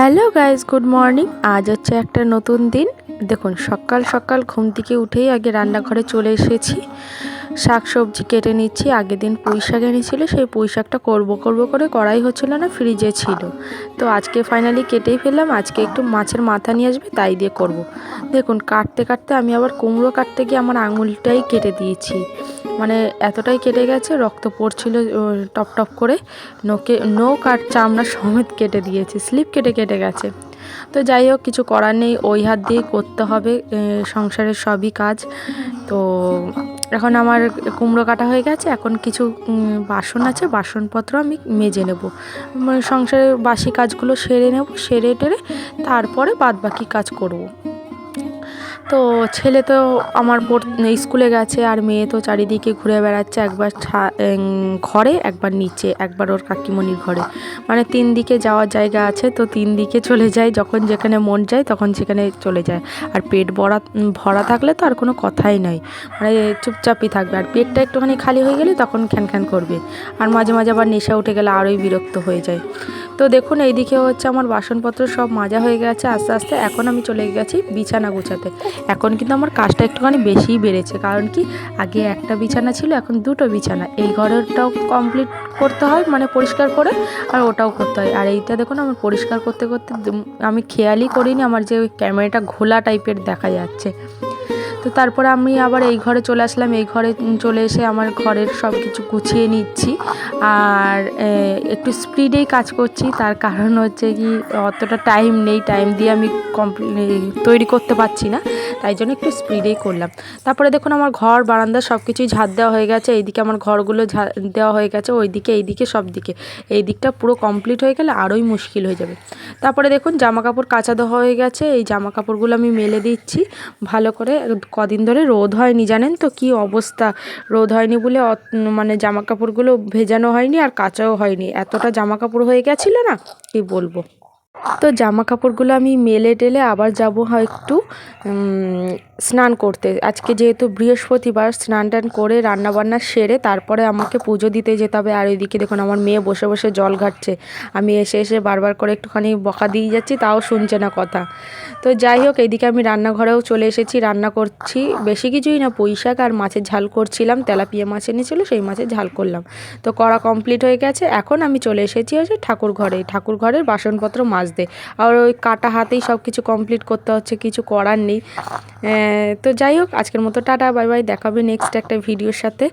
Hello guys good morning. আজ হচ্ছে একটা নতুন দিন। দেখুন, সকাল সকাল ঘুম থেকে উঠেই আগে রান্নাঘরে চলে এসেছি। শাক সবজি কেটে নিচ্ছি, আগের দিন পুঁই শাক এনেছিল, সেই পুঁই শাকটা করব করব করে করাই হচ্ছিল না, ফ্রিজে ছিল। তো আজকে ফাইনালি কেটেই ফেললাম, আজকে একটু মাছের মাথা নিয়ে আসবে, তাই দিয়ে করব। দেখুন, কাটতে কাটতে আমি আবার কুমড়ো কাটতে গিয়ে আমার আঙুলটাই কেটে দিয়েছি। মানে এতটাই কেটে গেছে, রক্ত পড়ছিল টপ টপ করে। নোকে নোক আর চামড়া সমেত কেটে দিয়েছে, স্লিপ কেটে কেটে গেছে। তো যাই হোক, কিছু করার নেই, ওই হাত দিয়ে করতে হবে সংসারের সবই কাজ। তো এখন আমার কুমড়ো কাটা হয়ে গেছে, এখন কিছু বাসন আছে, বাসনপত্র আমি মেজে নেব। মানে সংসারের বাসি কাজগুলো সেরে নেব, সেরে টেরে তারপরে বাদ বাকি কাজ করব। তো ছেলে তো আমার স্কুলে গেছে আর মেয়ে তো চারিদিকে ঘুরে বেড়াচ্ছে, একবার ঘরে, একবার নিচে, একবার ওর কাকিমণির ঘরে। মানে তিন দিকে যাওয়ার জায়গা আছে, তো তিন দিকে চলে যায় যখন যেখানে মন যায় তখন সেখানে চলে যায়। আর পেট ভরা ভরা থাকলে তো আর কোনো কথাই নাই। মানে চুপচাপই থাকবে। আর পেটটা একটুখানি খালি হয়ে গেলে তখন খ্যান খ্যান করবে। আর মাঝে মাঝে আবার নেশা উঠে গেলে আরোই বিরক্ত হয়ে যায়। তো দেখুন, এইদিকে হচ্ছে আমার বাসনপত্র সব মাজা হয়ে গেছে। আস্তে আস্তে এখন আমি চলে গেছি বিছানা গোছাতে। এখন কিন্তু আমার কাজটা একটুখানি বেশিই বেড়েছে। কারণ কি, আগে একটা বিছানা ছিল, এখন দুটো বিছানা। এই ঘরেরটাও কমপ্লিট করতে হয় মানে পরিষ্কার করে, আর ওটাও করতে হয়। আর এইটা দেখুন, আমার পরিষ্কার করতে করতে আমি খেয়ালই করিনি, আমার যে ক্যামেরাটা ঘোলা টাইপের দেখা যাচ্ছে। তো তারপরে আমি আবার এই ঘরে চলে আসলাম। এই ঘরে চলে এসে আমার ঘরের সব কিছু গুছিয়ে নিচ্ছি। আর একটু স্পিডেই কাজ করছি। তার কারণ হচ্ছে কি, অতটা টাইম নেই। টাইম দিয়ে আমি কমপ্লি তৈরি করতে পারছি না। তাই জন্য একটু স্পিডেই করলাম। তারপরে দেখুন আমার ঘর, বারান্দা সব কিছুই ঝাড় দেওয়া হয়ে গেছে। এইদিকে আমার ঘরগুলো ঝাড় দেওয়া হয়ে গেছে ওই ওইদিকে, এইদিকে, সব দিকে। এই দিকটা পুরো কমপ্লিট হয়ে গেলে আরোই মুশকিল হয়ে যাবে। তারপরে দেখুন জামা কাপড় কাচা দেওয়া হয়ে গেছে। এই জামা কাপড়গুলো আমি মেলে দিচ্ছি। ভালো করে কদিন ধরে রোদ হয়নি, জানেন তো কি অবস্থা? রোদ হয়নি বলে মানে জামা কাপড়গুলো ভেজানো হয়নি আর কাচাও হয়নি। এতটা জামা কাপড় হয়ে গেছিল না, কি বলব? তো জামা কাপড়গুলো আমি মেলে টেলে আবার যাব হয় একটু স্নান করতে। আজকে যেহেতু বৃহস্পতিবার, স্নান টান করে রান্নাবান্না সেরে তারপরে আমাকে পুজো দিতে যেতে হবে। আর ওইদিকে দেখুন আমার মেয়ে বসে বসে জল ঘাটছে। আমি এসে এসে বারবার করে একটুখানি বকা দিয়ে যাচ্ছি, তাও শুনছে না কথা। তো যাই হোক এইদিকে আমি রান্নাঘরেও চলে এসেছি, রান্না করছি। বেশি কিছুই না, পুঁই শাক আর মাছের ঝাল করছিলাম। তেলাপিয়া মাছ এনেছিল, সেই মাছের ঝাল করলাম। তো করা কমপ্লিট হয়ে গেছে। এখন আমি চলে এসেছি হচ্ছে ঠাকুর ঘরে ঠাকুর ঘরের বাসনপত্র মাজতে আর ওই কাটা হাতেই সব কিছু কমপ্লিট করতে হচ্ছে, কিছু করার নেই। তো যাই হোক, আজকের মতো টাটা, বাই বাই, দেখাবে নেক্সট একটা ভিডিওর সাথে।